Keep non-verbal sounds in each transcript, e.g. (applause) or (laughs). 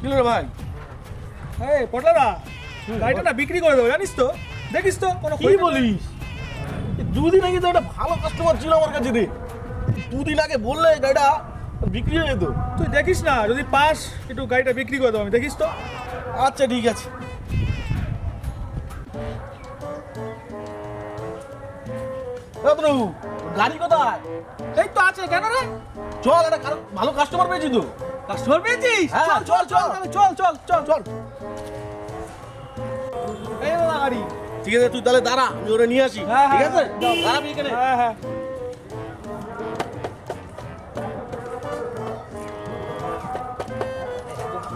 কি রে ভাই? এই পটলাদা গাড়িটা না বিক্রি করে দেবো জানিস তো? দেখিস তো কোনো কি বলিস? দুদিন আগে তো একটা ভালো কাস্টমার ছিল আমার কাছে রে। দুদিন আগে বললে গাড়িটা বিক্রি হয়ে যেত। তুই দেখিস না যদি পাস একটু গাড়িটা বিক্রি করে দেবো আমি দেখিস তো? আচ্ছা ঠিক আছে। রতনু গাড়ি কোথায়? এই তো আছে কেন রে। চল একটা কারো- ভালো কাস্টমার পেয়েছি তো। কাস্টমার পেয়েছিস? হ্যাঁ, চল চল চল, চল চল চল। চল। এই গাড়ি। ঠিক আছে তুই তাহলে দাঁড়া আমি ওরা নিয়ে আসি। হ্যাঁ, ঠিক হ্যাঁ, আছে? দাঁড়াবি এখানে। হ্যাঁ হ্যাঁ।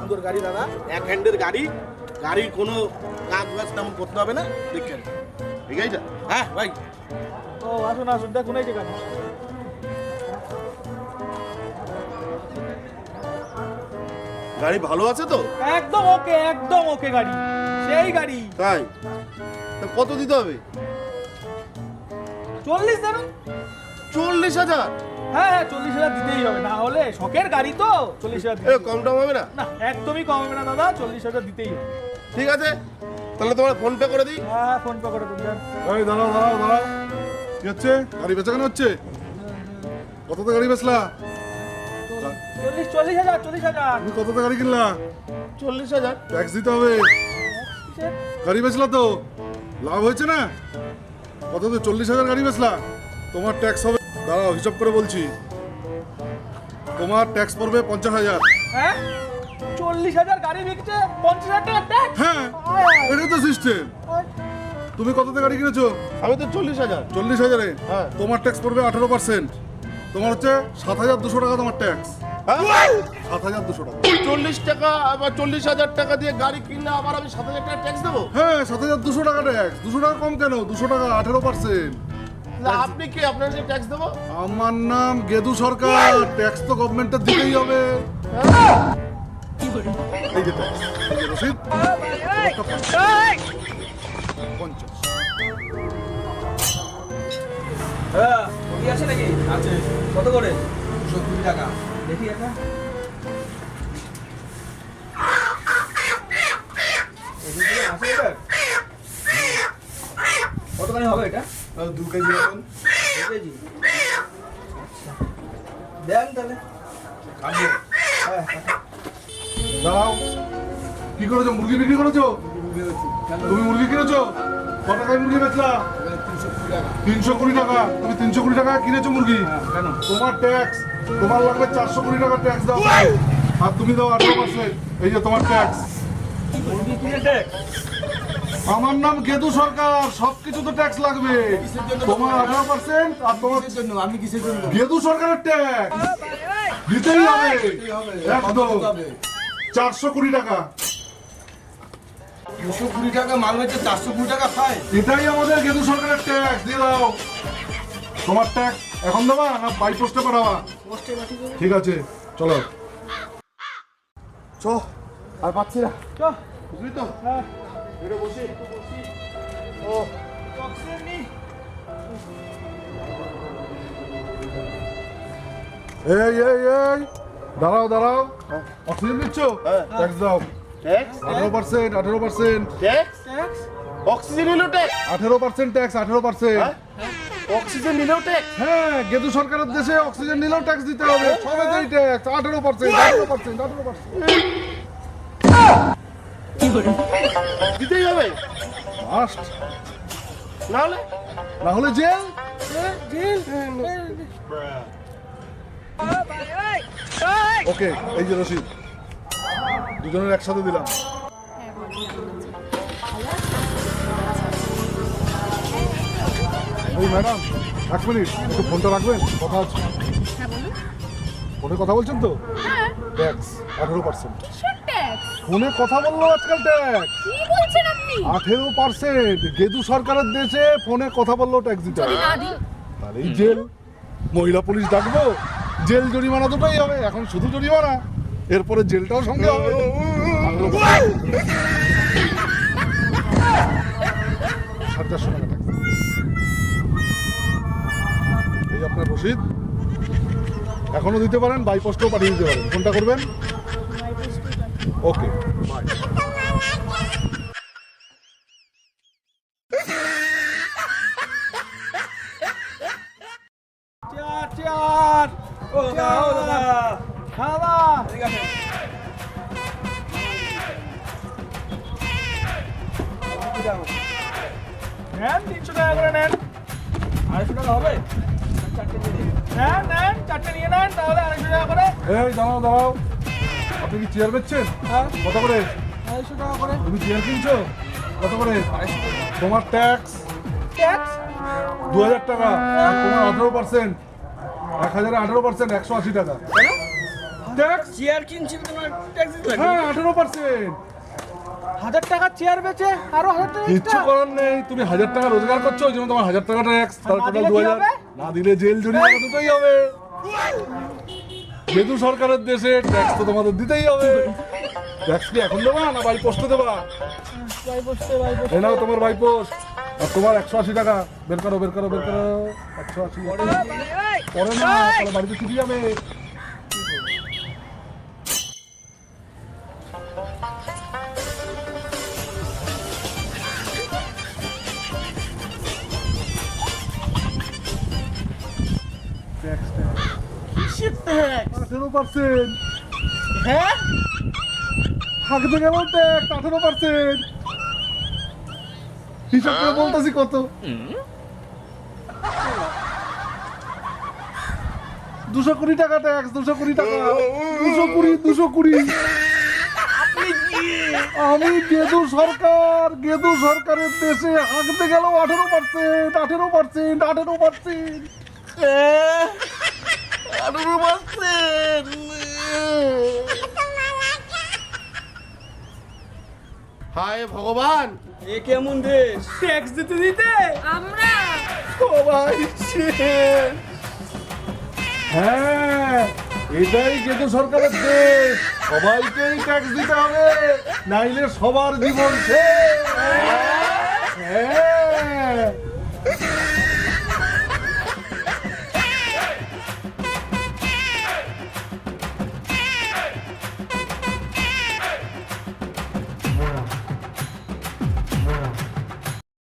সুন্দর গাড়ি দাদা। এক হ্যান্ডের গাড়ি। গাড়ির কোনো কাজ বাজ তেমন করতে হবে না। দেখেন ঠিক আছে? হ্যাঁ ভাই। ও আসুন আসুন দেখুন এই যে গাড়ি। গাড়ি ভালো আছে তো? একদম ওকে একদম ওকে গাড়ি। সেই গাড়ি। তাই? তা কত দিতে হবে? চল্লিশ দেবেন চল্লিশ হাজার? হ্যাঁ হ্যাঁ চল্লিশ হাজার দিতেই হবে। না হলে শখের গাড়ি তো চল্লিশ হাজার কম দাম হবে না? না একদমই কম হবে না দাদা চল্লিশ হাজার দিতেই হবে। ঠিক আছে তাহলে তোমার ফোন পে করে দিই। হ্যাঁ ফোন পে করে দিন যান। এই দাঁড়াও দাঁড়াও দাঁড়াও। কি হচ্ছে? গাড়ি বেচা কেন হচ্ছে? কততে গাড়ি বেচলা? চল্লিশ চল্লিশ হাজার চল্লিশ হাজার। তুমি কততে গাড়ি কিনলা? চল্লিশ হাজার। ট্যাক্স দিতে হবে। গাড়ি বেচলা তো? লাভ হয়েছে না? কততে চল্লিশ হাজার গাড়ি বেচলা? তোমার ট্যাক্স হবে দাঁড়াও হিসাব করে বলছি। তোমার ট্যাক্স পড়বে পঞ্চাশ হাজার। হ্যাঁ? চল্লিশ হাজার গাড়ি বিকছে পঞ্চাশ হাজার টাকা ট্যাক্স হ্যাঁ এটাই তো সিস্টেম তুমি কততে গাড়ি কিনেছো? আমি তো চল্লিশ হাজার। চল্লিশ হাজারে? হ্যাঁ। তোমার ট্যাক্স পড়বে আঠারো পার্সেন্ট তোমার হচ্ছে সাত হাজার দুশো টাকা তোমার ট্যাক্স হ্যাঁ? সাত হাজার দুশো টাকা। চল্লিশ টাকা আবার চল্লিশ হাজার টাকা দিয়ে গাড়ি কিনলে আবার আমি সাত হাজার টাকা ট্যাক্স দেবো? হ্যাঁ সাত হাজার দুশো টাকা ট্যাক্স দুশো টাকা কম কেন? দুশো টাকা আঠেরো পার্সেন্ট আপনি কি আপনার যে ট্যাক্স দেবো? আমার নাম গেদু সরকার। ট্যাক্স তো গভর্নমেন্টের দিতেই হবে। এই যে ট্যাক্স রসিদ। পঞ্চাশ। হ্যাঁ কি আছে নাকি? আছে। কত করে? দুশো কুড়ি টাকা। দেখি কতখানি হবে এটা? দু কেজি মতন দু কেজি। দেন তাহলে। হ্যাঁ দাঁড়াও। কি করেছ? মুরগি বিক্রি করেছ? তুমি মুরগি কিনেছো? ক টাকায় মুরগি বেচলা? তিনশো কুড়ি টাকা। তুমি তিনশো কুড়ি টাকা কিনেছো মুরগি? কেন? তোমার ট্যাক্স তোমার লাগবে চারশো কুড়ি টাকা ট্যাক্স দাও। আর তুমি দাও আঠারো পার্সেন্ট এই যে তোমার ট্যাক্স মুরগি কিনে ট্যাক্স আমার নাম গেদু সরকার সবকিছু তো ট্যাক্স লাগবে। তোমার আঠারো পার্সেন্ট আর তোমার জন্য? আমি কিসের জন্য? গেদু সরকারের ট্যাক্স দিতেই হবে। একদম। চারশো কুড়ি টাকা। দুশো কুড়ি টাকা মাল বেচে চারশো কুড়ি টাকা খায় এটাই আমাদের গেদু সরকারের ট্যাক্স দিয়ে দাও। তোমার ট্যাক্স এখন দেবা না বাই পোস্টে পাঠাবা? ঠিক আছে চলো। চ আর পাচ্ছি না। চ। বুঝলি তো? হ্যাঁ। এটা বসি ও অক্সিজেন নি এই এই এই দাঁড়াও দাঁড়াও অক্সিজেন হ্যাঁ। ট্যাক্স দাও। ট্যাক্স আঠারো পার্সেন্ট আঠারো পার্সেন্ট ট্যাক্স ট্যাক্স অক্সিজেন নিলেও ট্যাক্স আঠারো পার্সেন্ট ট্যাক্স আঠারো পার্সেন্ট অক্সিজেন নিলেও ট্যাক্স হ্যাঁ গেদু সরকারের দেশে অক্সিজেন নিলেও ট্যাক্স দিতে হবে। সবেতেই ট্যাক্স আঠারো পার্সেন্ট আঠারো পার্সেন্ট আঠারো পার্সেন্ট দিতেই হবে। মাস্ট না হলে না হলে জেল ওকে এই যে রসিদ দুজনের একসাথে দিলাম। এই ম্যাডাম এক মিনিট একটু ফোনটা রাখবেন? কথা আছে। হ্যাঁ ফোনে কথা বলছেন তো? হ্যাঁ। ট্যাক্স আঠেরো পার্সেন্ট ফোনে কথা বলল আজকাল ট্যাক্স। কি বলছেন আপনি? আঠেরো পার্সেন্ট। গেদু সরকারের দেশে ফোনে কথা বলল ট্যাক্স দিতে যদি হবে না দিই। তাহলে এই জেল। মহিলা পুলিশ ডাকবো। জেল জরিমানা দুটোই হবে। এখন শুধু জরিমানা। এরপরে জেলটাও সঙ্গে হবে। টাকা এই আপনার রসিদ এখনও দিতে পারেন বাইপোস্টও পাঠিয়ে দিতে পারেন। ফোনটা করবেন। ওকে নেন তিনশো টাকা করে নেন আড়াইশো টাকা হবে নেন নেন চারটে নিয়ে নেন তাহলে আড়াইশো টাকা করে এই দাঁড়াও দাঁড়াও আপনি কি চেয়ার বেচছেন? হ্যাঁ। কত করে? আড়াইশো টাকা করে। তুমি চেয়ার কিনছো? কত করে? তোমার ট্যাক্স ট্যাক্স দু হাজার টাকা। আর তোমার আঠারো পার্সেন্ট এক হাজারে আঠারো পার্সেন্ট একশো আশি টাকা। ট্যাক্স চেয়ার কিনছি তোমার ট্যাক্স হ্যাঁ আঠারো পার্সেন্ট হাজার চেয়ার বেচে আরও হাজার টাকা কিচ্ছু করার নেই। তুমি হাজার টাকা রোজগার করছ ওই জন্য তোমার হাজার টাকা ট্যাক্স তার টোটাল দু হাজার না দিলে জেল জরিমানা দুটোই হবে। যেহেতু সরকারের দেশে ট্যাক্স তো তোমাদের দিতেই হবে। ট্যাক্স কি এখন দেবা না বাই পোস্টে দেবা? এই নাও তোমার বাই পোস্ট আর তোমার একশো আশি টাকা। বের করো বের করো বের করো। একশো আশি। পরে না তাহলে বাড়িতে ছুটি যাবে। আঠেরো পার্সেন্ট হ্যাঁ? হাঁকতে গেল ট্যাক্স আঠেরো পার্সেন্ট হিসাব করে বলতেছি কত ট্যাক্স দুশো কুড়ি টাকা দুশো কুড়ি দুশো কুড়ি আমি গেদু সরকার গেদু সরকারের দেশে হাঁকতে গেল আঠেরো পার্সেন্ট আঠেরো পার্সেন্ট আঠেরো পার্সেন্ট (laughs) হায় ভগবান। এ কেমন দেশ ট্যাক্স দিতে দিতে? আমরা। সবাই। হ্যাঁ এটাই কিন্তু সরকারের দেশ। সবাইকেই ট্যাক্স দিতে হবে নাইলে সবার জীবন শেষ। হ্যাঁ।